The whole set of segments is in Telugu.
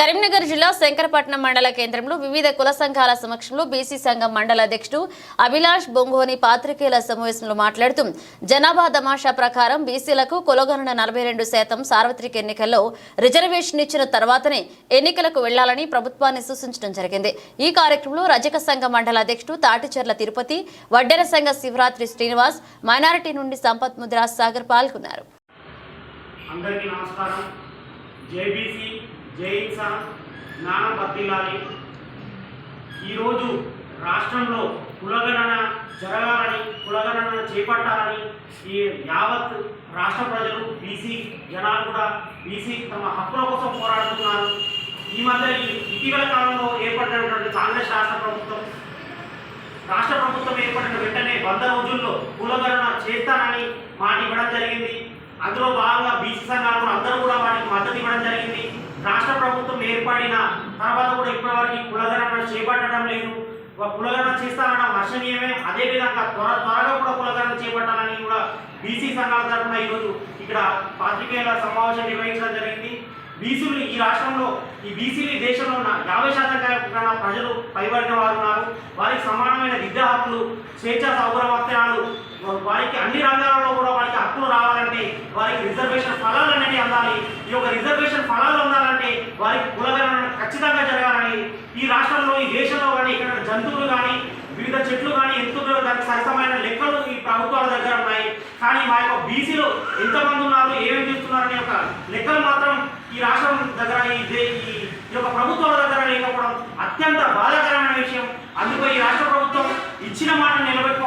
కరీంనగర్ జిల్లా శంకరపట్నం మండల కేంద్రంలో వివిధ కుల సంఘాల సమక్షంలో బీసీ సంఘం మండల అధ్యక్షుడు అభిలాష్ బొంగోని పాత్రికేయుల సమావేశంలో మాట్లాడుతూ జనాభా దమాషా ప్రకారం బీసీలకు కులగణన నలభై రెండు శాతం సార్వత్రిక ఎన్నికల్లో రిజర్వేషన్ ఇచ్చిన తర్వాతనే ఎన్నికలకు వెళ్ళాలని ప్రభుత్వాన్ని సూచించడం జరిగింది. ఈ కార్యక్రమంలో రజక సంఘ మండల అధ్యక్షుడు తాటిచెర్ల తిరుపతి వడ్డెర సంఘ శివరాత్రి శ్రీనివాస్ మైనారిటీ నుండి సంపత్ ముద్రా సాగర్ పాల్గొన్నారు. అందరికీ నమస్కారం. జేబీసీ జైన్సా నానా బద్దిలాలి ఈరోజు రాష్ట్రంలో కులగణన జరగాలని కులగణన చేపట్టాలని ఈ యావత్ రాష్ట్ర ప్రజలు బీసీ జనాలు కూడా బీసీ తమ హక్కుల కోసం పోరాడుతున్నారు. ఈ మధ్య ఇటీవల కాలంలో ఏర్పడినటువంటి కాంగ్రెస్ రాష్ట్ర ప్రభుత్వం రాష్ట్ర ప్రభుత్వం ఏర్పడిన వెంటనే వంద రోజుల్లో కులగణన చేస్తానని మాట ఇవ్వడం జరిగింది. అందులో భాగంగా బీసీ సంఘాలు కూడా అందరూ కూడా వాటికి మద్దతు ఇవ్వడం జరిగింది రాష్ట్ర ప్రభుత్వం ఏర్పడిన తర్వాత కూడా ఇప్పటి వరకు కులగణన చేపట్టడం లేదు. వా- కులగణన వర్షణీయమే హర్షణీయమే అదేవిధంగా త్వర త్వరగా కూడా కులగణన చేపట్టాలని కూడా బీసీ సంఘాల తరఫున ఈరోజు ఇక్కడ పాత్రికేయుల సమావేశం నిర్వహించడం జరిగింది. బీసీలు ఈ రాష్ట్రంలో ఈ బీసీలు దేశంలో ఉన్న యాభై శాతం కన్నా ప్రజలు పైబడిన వారు ఉన్నారు. వారికి సమానమైన విద్యా హక్కులు స్వేచ్ఛ సౌకర్యవర్తనాలు వారికి అన్ని రంగాలలో కూడా వారికి హక్కులు రావాలంటే వారికి రిజర్వేషన్ ఫలాలు అనేవి అందాలి. ఈ యొక్క రిజర్వేషన్ ఫలాలు అందాలంటే వారికి కులగణన ఖచ్చితంగా జరగాలని ఈ రాష్ట్రంలో ఈ దేశంలో కానీ ఇక్కడ జంతువులు కానీ వివిధ చెట్లు కానీ ఎంతో దానికి సరసమైన లెక్కలు ఈ ప్రభుత్వాల దగ్గర ఉన్నాయి. కానీ మా యొక్క బీసీలో ఎంతమంది ఉన్నారు ఏమేమి చేస్తున్నారు అనే యొక్క లెక్కలు మాత్రం ఈ రాష్ట్రం దగ్గర ఈ ఈ యొక్క ప్రభుత్వాల దగ్గర లేకపోవడం అత్యంత బాధాకరమైన విషయం. అందుకు ఈ రాష్ట్ర ప్రభుత్వం ఇచ్చిన మాట నిలబెట్టి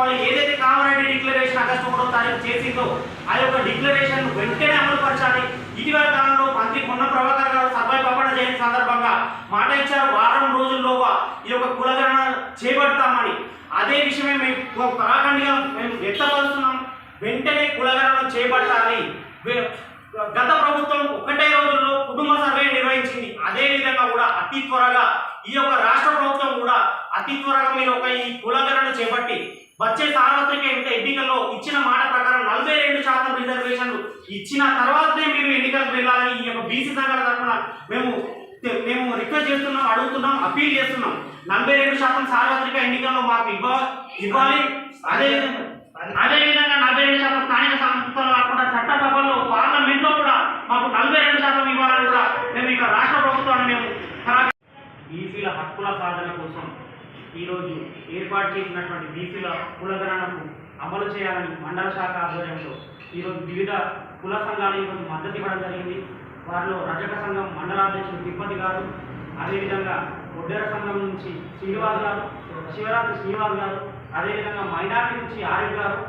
ఆగస్టు చేసిందో ఆ యొక్క డిక్లరేషన్ వెంటనే అమలు పరచాలి ఇటీవల కాలంలో మంత్రి పొన్న ప్రభాకర్ గారు సర్వై పాపడ జయంతి సందర్భంగా మాట ఇచ్చారు. వారం రోజుల్లోగా ఈ యొక్క కులగణన చేపడతామని. అదే విషయమే మేము కళాఖండిగా మేము వ్యక్తపరుస్తున్నాం. వెంటనే కులగణన చేపట్టాలి. గత ప్రభుత్వం ఒకటే రోజుల్లో కుటుంబ సర్వే నిర్వహించింది. అదే విధంగా కూడా అతి త్వరగా ఈ యొక్క రాష్ట్ర ప్రభుత్వం కూడా అతి త్వరగా మీరు ఒక ఈ కులగణన చేపట్టి వచ్చే సార్వత్రిక ఎన్నికల్లో ఇచ్చిన మాట నలభై రెండు శాతం రిజర్వేషన్లు ఇచ్చిన తర్వాతనే మీరు ఎన్నికలకు వెళ్ళాలని ఈ యొక్క బీసీ సంఘాల తరఫున మేము మేము రిక్వెస్ట్ చేస్తున్నాం అడుగుతున్నాం అప్పీల్ చేస్తున్నాం. నలభై రెండు శాతం సార్వత్రిక ఎన్నికల్లో మాకు ఇవ్వ ఇవ్వాలి. అదే అదే విధంగా నలభై రెండు శాతం స్థానిక సంస్థలు కాకుండా చట్టసభల్లో పార్లమెంట్లో కూడా మాకు నలభై రెండు శాతం ఇవ్వాలని కూడా మేము ఇక రాష్ట్ర ప్రభుత్వాన్ని మేము ఖరారు బీసీల హక్కుల సాధన కోసం ఈరోజు ఏర్పాటు చేసినటువంటి బీసీల కులగణనకు అమలు చేయాలని మండల శాఖ ఆధ్వర్యంలో ఈరోజు వివిధ కుల సంఘాలు ఈరోజు మద్దతు ఇవ్వడం జరిగింది. వారిలో రజక సంఘం మండలాధ్యక్షుడు తిరుపతి గారు అదేవిధంగా ఒడ్డెర సంఘం నుంచి శ్రీనివాస్ గారు శివరాత్రి శ్రీనివాస్ గారు అదేవిధంగా మైనార్టీ నుంచి ఆరిఫ్ గారు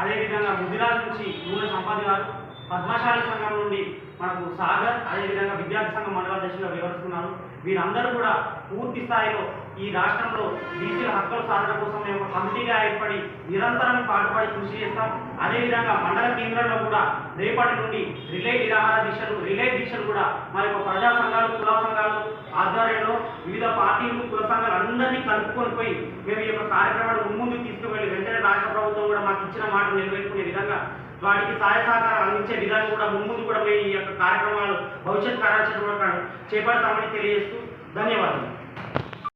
అదేవిధంగా ముదిరాజ్ నుంచి నూనె సంపత్ గారు పద్మశాలి సంఘం నుండి మనకు సాగర్ అదేవిధంగా విద్యార్థి సంఘం మండల మండలాధ్యక్షులుగా వివరిస్తున్నారు వీరందరూ కూడా పూర్తి స్థాయిలో ఈ రాష్ట్రంలో బీసీల హక్కుల సాధన కోసం మేము కమిటీగా ఏర్పడి నిరంతరం పాటుపడి కృషి చేస్తాం. అదేవిధంగా మండల కేంద్రంలో కూడా రేపటి నుండి రిలే నిరాహార దీక్షలు రిలే దీక్షలు కూడా మా యొక్క ప్రజా సంఘాలు కుల సంఘాలు ఆధ్వర్యంలో వివిధ పార్టీలు కుల సంఘాలు అందరినీ కలుపుకొని పోయి మేము ఈ యొక్క కార్యక్రమాన్ని ముందుకు తీసుకువెళ్ళి వెంటనే రాష్ట్ర ప్రభుత్వం కూడా మాకు ఇచ్చిన మాట నెరవేర్చుకునే విధంగా వాటికి సహాయ సహకారం అందించే విధానం కూడా ముందు కూడా మేము ఈ యొక్క కార్యక్రమాలు భవిష్యత్ కార్యాచరణ చేపడతామని తెలియజేస్తూ ధన్యవాదాలు.